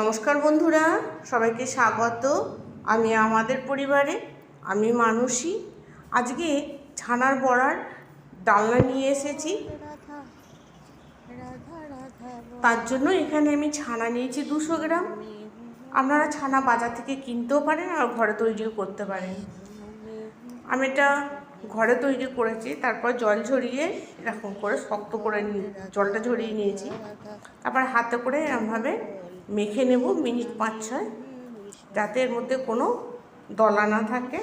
নমস্কার বন্ধুরা, সবাইকে স্বাগত। আমি আমাদের পরিবারে, আমি মানুষই আজকে ছানার বড়ার ডালনা নিয়ে এসেছি। তার জন্য এখানে আমি ছানা নিয়েছি দুশো গ্রাম। আপনারা ছানা বাজার থেকে কিনতেও পারেন আর ঘরে তৈরিও করতে পারেন। আমি এটা ঘরে তৈরি করেছি, তারপর জল ঝরিয়ে এরকম করে শক্ত করে জলটা ঝরিয়ে নিয়েছি। তারপর হাতে করে এরকমভাবে মেখে নেব মিনিট পাঁচ ছয়। যাতে এর মধ্যে কোনো দলা না থাকে।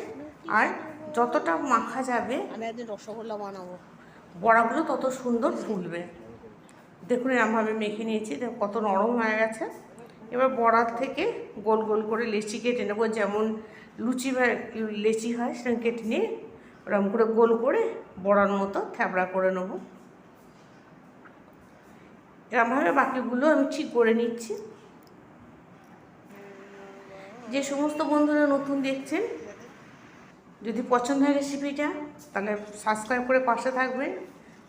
আর যতটা মাখা যাবে আমি একদিন রসগোল্লা বানাবো। বড়াগুলো তত সুন্দর ফুলবে। দেখুন এরমভাবে মেখে নিয়েছি। কত নরম হয়ে গেছে। এবার বড়ার থেকে গোল গোল করে লেচি কেটে নেব। যেমন লুচি লেচি হয় সেরকম কেটে নিয়ে ওরকম করে গোল করে বড়ার মতো থ্যাবড়া করে নেব। এরমভাবে বাকিগুলো আমি ঠিক করে নিচ্ছি। যে সমস্ত বন্ধুরা নতুন দেখছেন, যদি পছন্দ হয় রেসিপিটা তাহলে সাবস্ক্রাইব করে পাশে থাকবেন।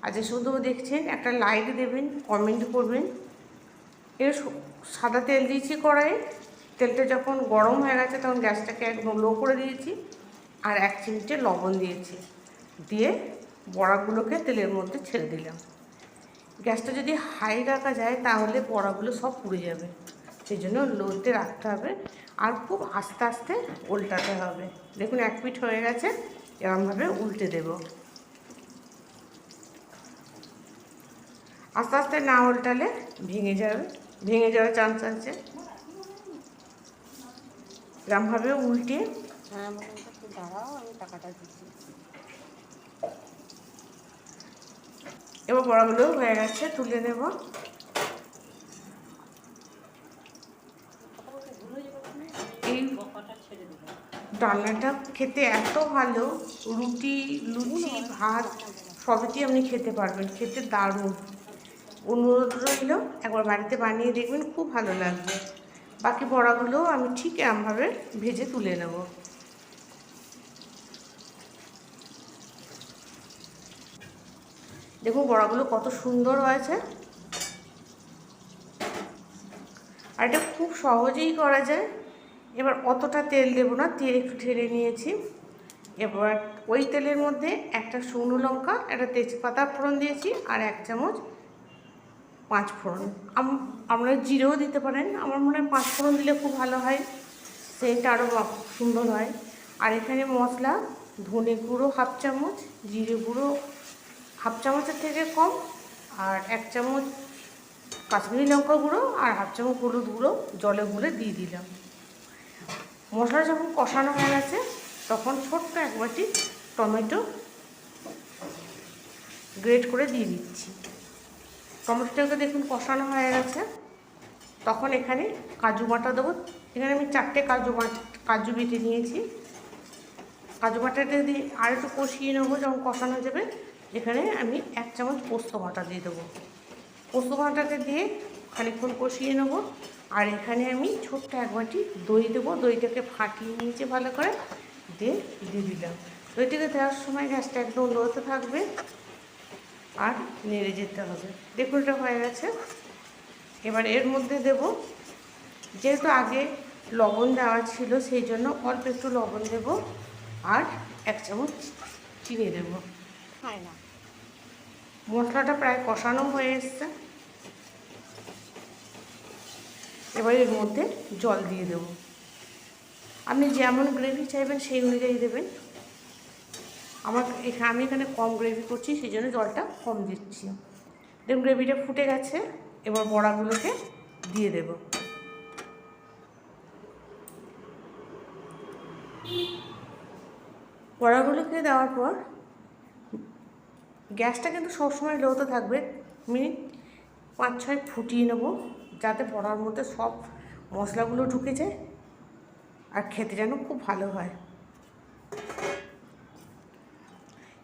আর যে শুধু দেখছেন, একটা লাইক দেবেন কমেন্ট করবেন। এর সাদা তেল দিয়েছি কড়াইয়ে। তেলটা যখন গরম হয়ে গেছে, তখন গ্যাসটাকে একদম লো করে দিয়েছি। আর এক চিমটে লবণ দিয়েছি। দিয়ে বড়াগুলোকে তেলের মধ্যে ছেড়ে দিলাম। গ্যাসটা যদি হাই রাখা যায়, তাহলে বড়াগুলো সব পুড়ে যাবে। সেই জন্য লোতে রাখতে হবে আর খুব আস্তে আস্তে উল্টাতে হবে। দেখুন এক পিঠ হয়ে গেছে এরমভাবে উল্টে দেব। আস্তে আস্তে না উল্টালে ভেঙে যাবে ভেঙে যাওয়ার চান্স আছে। এরমভাবে উল্টে হ্যাঁ দাঁড়াও আমি টাকাটা দিচ্ছি। এবার বড়াগুলো হয়ে গেছে তুলে নেব। ডালনাটা খেতে এত ভালো। রুটি, লুচি, ভাত সবেতেই আপনি খেতে পারবেন। খেতে দারুণ। অনুরোধ রইল, একবার বাড়িতে বানিয়ে দেখবেন, খুব ভালো লাগবে। বাকি বড়াগুলো আমি ঠিক এরমভাবে ভেজে তুলে নেব। দেখুন, বড়াগুলো কত সুন্দর হয়েছে। আর এটা খুব সহজেই করা যায়। এবার অতটা তেল দেবো না, তেল একটু ঢেলে নিয়েছি। এবার ওই তেলের মধ্যে একটা শুকনো লঙ্কা, একটা তেজপাতা ফোড়ন দিয়েছি আর এক চামচ পাঁচ ফোড়ন। আপনারা জিরেও দিতে পারেন, আমার মনে হয় পাঁচ ফোড়ন দিলে খুব ভালো হয়, সেটা আরও সুন্দর হয়। আর এখানে মশলা, ধনে গুঁড়ো হাফ চামচ, জিরে গুঁড়ো হাফ চামচের থেকে কম, আর এক চামচ কাশ্মীরি লঙ্কা গুঁড়ো আর হাফ চামচ হলুদ গুঁড়ো, জলে গুলে দিয়ে দিলাম। মশলা যখন কষানো হয়ে গেছে, তখন ছোট্ট এক বাটি টমেটো গ্রেট করে দিয়ে দিচ্ছি। টমেটোটাকে দেখুন কষানো হয়ে গেছে। তখন এখানে কাজু বাটা দেবো। এখানে আমি চারটে কাজু কাজু বেটে নিয়েছি। কাজু বাটাটা দিয়ে আর একটু কষিয়ে নেব যখন কষানো যাবে। এখানে আমি এক চামচ পোস্ত বাটা দিয়ে দেবো। পোস্ত বাটাটা দিয়ে খানিকক্ষণ কষিয়ে নেব। আর এখানে আমি ছোট্ট এক বাটি দই দেবো। দইটাকে ফাটিয়ে নিয়েছি ভালো করে। দিয়ে দিয়ে দিলাম। দইটাকে দেওয়ার সময় গ্যাসটা একদম লোতে থাকবে আর নেড়ে যেতে হবে। দেখুন এটা হয়ে গেছে। এবার এর মধ্যে দেব যেহেতু আগে লবণ দেওয়া ছিল সেই জন্য অল্প একটু লবণ দেব আর এক চামচ চিনি দেব। খায় না। মশলাটা প্রায় কষানো হয়ে এসছে। এবার এর মধ্যে জল দিয়ে দেব। আপনি যেমন গ্রেভি চাইবেন সেই অনুযায়ী দেবেন। আমার এখানে আমি এখানে কম গ্রেভি করছি, সেই জন্য জলটা কম দিচ্ছি। দেখুন গ্রেভিটা ফুটে গেছে, এবার বড়াগুলোকে দিয়ে দেব। বড়াগুলোকে দেওয়ার পর গ্যাসটা কিন্তু সবসময় লোতে থাকবে। মিনিট পাঁচ ছয় ফুটিয়ে নেব। যাতে বড়ার মধ্যে সব মশলাগুলো ঢুকে যায় আর খেতে যেন খুব ভালো হয়।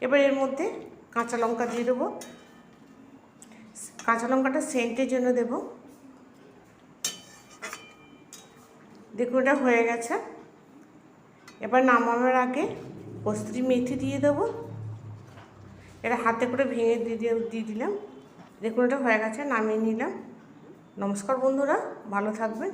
এবার এর মধ্যে কাঁচা লঙ্কা দিয়ে দেবো। কাঁচা লঙ্কাটা সেন্টের জন্য দেব। দেখুন, এটা হয়ে গেছে। এবার নামানোর আগে কস্তুরি মেথি দিয়ে দেবো। এটা হাতে করে ভেঙে দিয়ে- দিয়ে দিলাম। দেখুন, এটা হয়ে গেছে, নামিয়ে নিলাম। নমস্কার বন্ধুরা ভালো থাকবেন।